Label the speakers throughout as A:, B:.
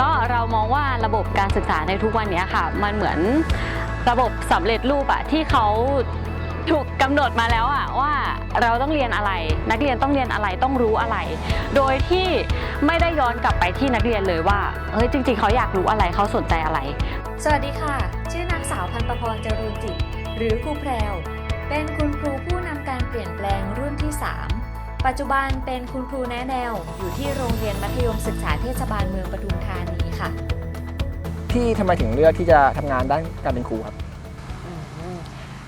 A: ก็เรามองว่าระบบการศึกษาในทุกวันนี้ค่ะ มันเหมือนระบบสำเร็จรูปอะที่เขาถูกกำหนดมาแล้วอะว่าเราต้องเรียนอะไร นักเรียนต้องเรียนอะไรต้องรู้อะไร โดยที่ไม่ได้ย้อนกลับไปที่นักเรียนเลยว่าเฮ้ยจริง ๆ เขาอยากรู้อะไรเขาสนใจอะไร
B: สวัสดีค่ะ ชื่อนางสาวพันประพรจรูนจิตหรือครูแพรวเป็นคุณครูผู้นำการเปลี่ยนแปลงรุ่นที่ 3 ปัจจุบันเป็นคุณครูแนะแนว อยู่ที่โรงเรียนมัธยมศึกษาเทศบาลเมืองปทุมธานีค่ะ
C: พี่ทำไมถึงเลือกที่จะทำงานด้านการเป็นครูครับ
A: อืม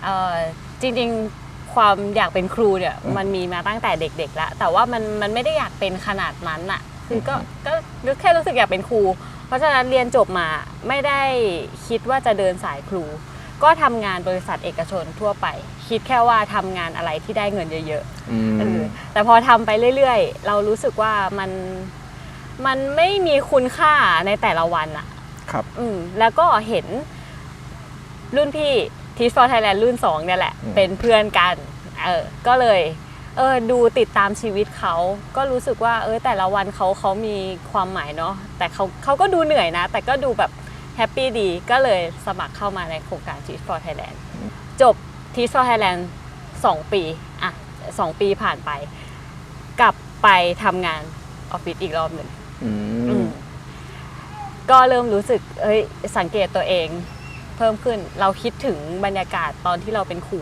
A: เอ่อจริงๆความอยากเป็นครูเนี่ย
C: อืม
A: มันมีมาตั้งแต่เด็กๆแล้วแต่ว่ามันมันไม่ได้อยากเป็นขนาดนั้นอะคือก็ก็แค่รู้สึกอยากเป็นครู เพราะฉะนั้นเรียนจบมาไม่ได้คิดว่าจะเดินสายครู ก็ทำงานบริษัทเอกชนทั่วไป คิดแค่ว่าทำงานอะไรที่ได้เงินเยอะๆ
C: อืม
A: เออแต่พอทำไปเรื่อยๆ เรารู้สึกว่ามันมันไม่มีคุณค่าในแต่ละวันอะ
C: ครับ
A: อืมแล้วก็เห็นรุ่นพี่ทีสฟอร์ไทยแลนด์รุ่น2เนี่ยแหละ
C: อืม
A: เป็นเพื่อนกันเออก็เลยเออดูติดตามชีวิตเขา ก็รู้สึกว่าเออแต่ละวันเขาเขามีความหมายเนาะแต่เขาเขาก็ดูเหนื่อยนะ แต่ก็ดูแบบ แฮปปี้ดีก็เลยสมัครเข้ามาในโครงการ Teach for Thailand จบ Teach for Thailand 2 ปีอะสองปีผ่านไป กลับไปทำงานออฟฟิศอีกรอบหนึ่ง
C: อื
A: อื
C: ม
A: มก็เริ่มรู้สึกเอ้ยสังเกตตัวเองเพิ่มขึ้นเราคิดถึงบรรยากาศตอนที่เราเป็นครู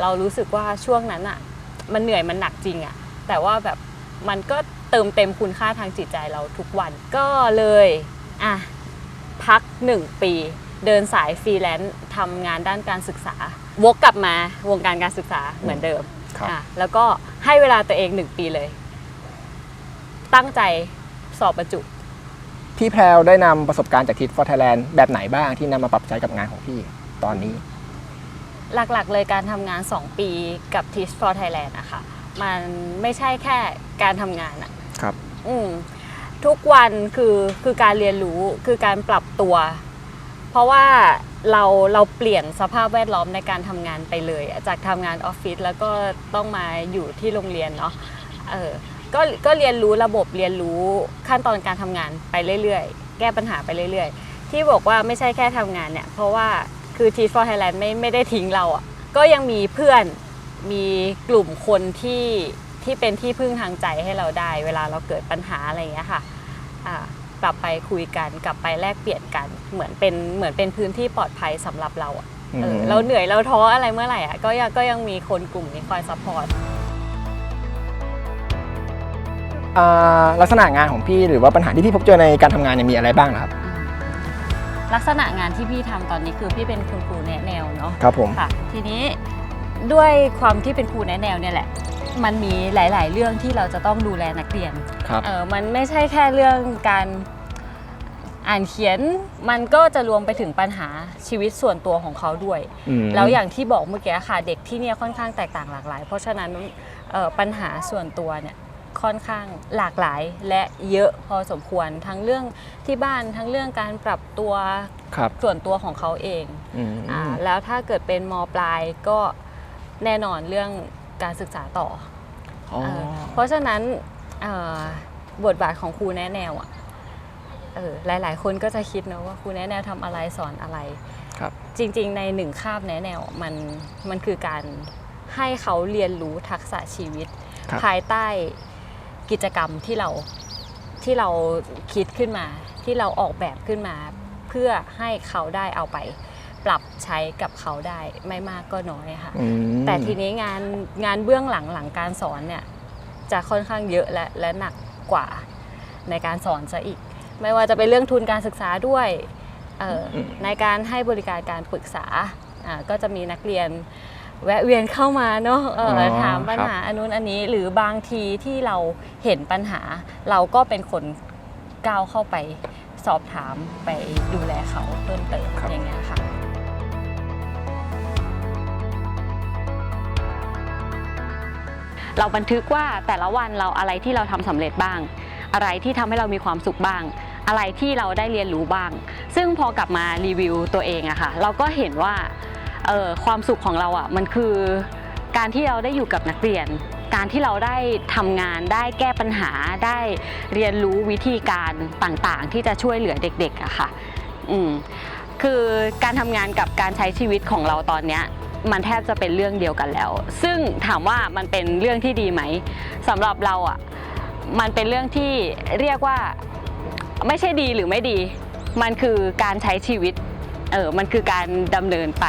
A: เรารู้สึกว่าช่วงนั้นอะมันเหนื่อยมันหนักจริงอะแต่ว่าแบบมันก็เติมเต็มคุณค่าทางจิตใจเราทุกวันก็เลยอะ พักหนึ่งปี เดินสายฟรีแลนซ์ทำงานด้านการศึกษา วกกลับมาวงการการศึกษาเหมือนเดิม
C: ครับ
A: อะแล้วก็ให้เวลาตัวเองหนึ่งปีเลย ตั้งใจสอบบรรจุ
C: พี่แพรวได้นำประสบการณ์จากทิศ for Thailand แบบไหนบ้างที่นำมาปรับใช้กับงานของพี่ตอนนี้
A: หลักๆ เลยการทำงาน 2 ปีกับ Teach for Thailand อะค่ะ มันไม่ใช่แค่การทำงานอะ
C: ครับ
A: อืม ทุกวันคือคือการเรียนรู้คือการปรับตัว เพราะว่าเราเราเปลี่ยนสภาพแวดล้อมในการทำงานไปเลย จากทำงานออฟฟิศแล้วก็ต้องมาอยู่ที่โรงเรียนเนาะเออก็ก็เรียนรู้ระบบเรียนรู้ขั้นตอนการทำงานไปเรื่อยๆ แก้ปัญหาไปเรื่อยๆ ที่บอกว่าไม่ใช่แค่ทำงานเนี่ย เพราะว่าคือ Teach for Thailand ไม่ไม่ได้ทิ้งเราอะ่ะก็ยังมีเพื่อนมีกลุ่มคนที่ ที่เป็นที่พึ่งทางใจให้เราได้ เวลาเราเกิดปัญหาอะไรอย่างเงี้ยค่ะอ่ากลับไปคุยกันกลับไปแลกเปลี่ยนกัน เหมือนเป็นเหมือนเป็นพื้นที่ปลอดภัยสำหรับเราอะ
C: อืม
A: เออเราเหนื่อยเราท้ออะไรเมื่อไหร่อะก็ยังก็ยังมีคนกลุ่มนี้คอยซัพพอร์ต
C: อ่าลักษณะงานของพี่หรือว่าปัญหาที่พี่พบเจอในการทำงานเนี่ยมีอะไรบ้างนะครับ
A: ลักษณะงานที่พี่ทำตอนนี้คือพี่เป็นคุณครูแนะแนวเนาะ
C: ครับผม
A: ค่ะทีนี้ด้วยความที่เป็นครูแนะแนวเนี่ยแหละ มันมีหลาย ๆ เรื่องที่เราจะต้องดูแลนักเรียน
C: ครับ
A: เออมันไม่ใช่แค่เรื่องการอ่านเขียน มันก็จะรวมไปถึงปัญหาชีวิตส่วนตัวของเขาด้วย
C: ม
A: แล้วอย่างที่บอกเมื่อกี้ค่ะเด็กที่เนี่ยค่อนข้างแตกต่างหลากหลาย เพราะฉะนั้นเอ่อปัญหาส่วนตัวเนี่ยค่อนข้างหลากหลายและเยอะพอสมควรทั้งเรื่องที่บ้านทั้งเรื่องการปรับตัว
C: ครับ
A: ส่วนตัวของเขาเอง
C: อืม
A: อ่าแล้วถ้าเกิดเป็นมปลายก็แน่นอนเรื่อง การศึกษาต่อ
C: อ๋อ
A: เออเพราะฉะนั้นเอ่อบทบาทของครูแนะแนวอะเออหลาย ๆ คนก็จะคิดนะว่าครูแนะแนวทำอะไรสอนอะไร
C: ครับ
A: จริง ๆ ในหนึ่งคาบแนะแนวมันมันคือการให้เขาเรียนรู้ทักษะชีวิต
C: ครับ
A: ภายใต้กิจกรรมที่เราที่เราคิดขึ้นมา ที่เราออกแบบขึ้นมา เพื่อให้เขาได้เอาไป ปรับใช้กับเขาได้ไม่มากก็น้อยค่ะ
C: อืม
A: แต่ทีนี้งานงานเบื้องหลังหลังการสอนเนี่ยจะค่อนข้างเยอะและและหนักกว่าในการสอนซะอีก ไม่ว่าจะเป็นเรื่องทุนการศึกษาด้วยเอ่ออ
C: ม
A: ในการให้บริการการปรึกษาอ่าก็จะมีนักเรียนแวะเวียนเข้ามาเนาะเอออ
C: อ
A: ถามปัญหาอันนู้นอันนี้หรือบางทีที่เราเห็นปัญหา เราก็เป็นคนก้าวเข้าไปสอบถามไปดูแลเขาเพิ่มเติมอย่างเงี้ยค่ะ เราบันทึกว่าแต่ละวันเราอะไรที่เราทำสำเร็จบ้าง อะไรที่ทำให้เรามีความสุขบ้าง อะไรที่เราได้เรียนรู้บ้าง ซึ่งพอกลับมารีวิวตัวเองอะค่ะ เราก็เห็นว่าเออความสุขของเราอะมันคือการที่เราได้อยู่กับนักเรียน การที่เราได้ทำงานได้แก้ปัญหาได้เรียนรู้วิธีการต่างๆ ที่จะช่วยเหลือเด็กๆอะค่ะ อืมคือการทำงานกับการใช้ชีวิตของเราตอนเนี้ย มันแทบจะเป็นเรื่องเดียวกันแล้ว ซึ่งถามว่ามันเป็นเรื่องที่ดีไหมสำหรับเราอะมันเป็นเรื่องที่เรียกว่าไม่ใช่ดีหรือไม่ดี มันคือการใช้ชีวิตเออมันคือการดำเนินไป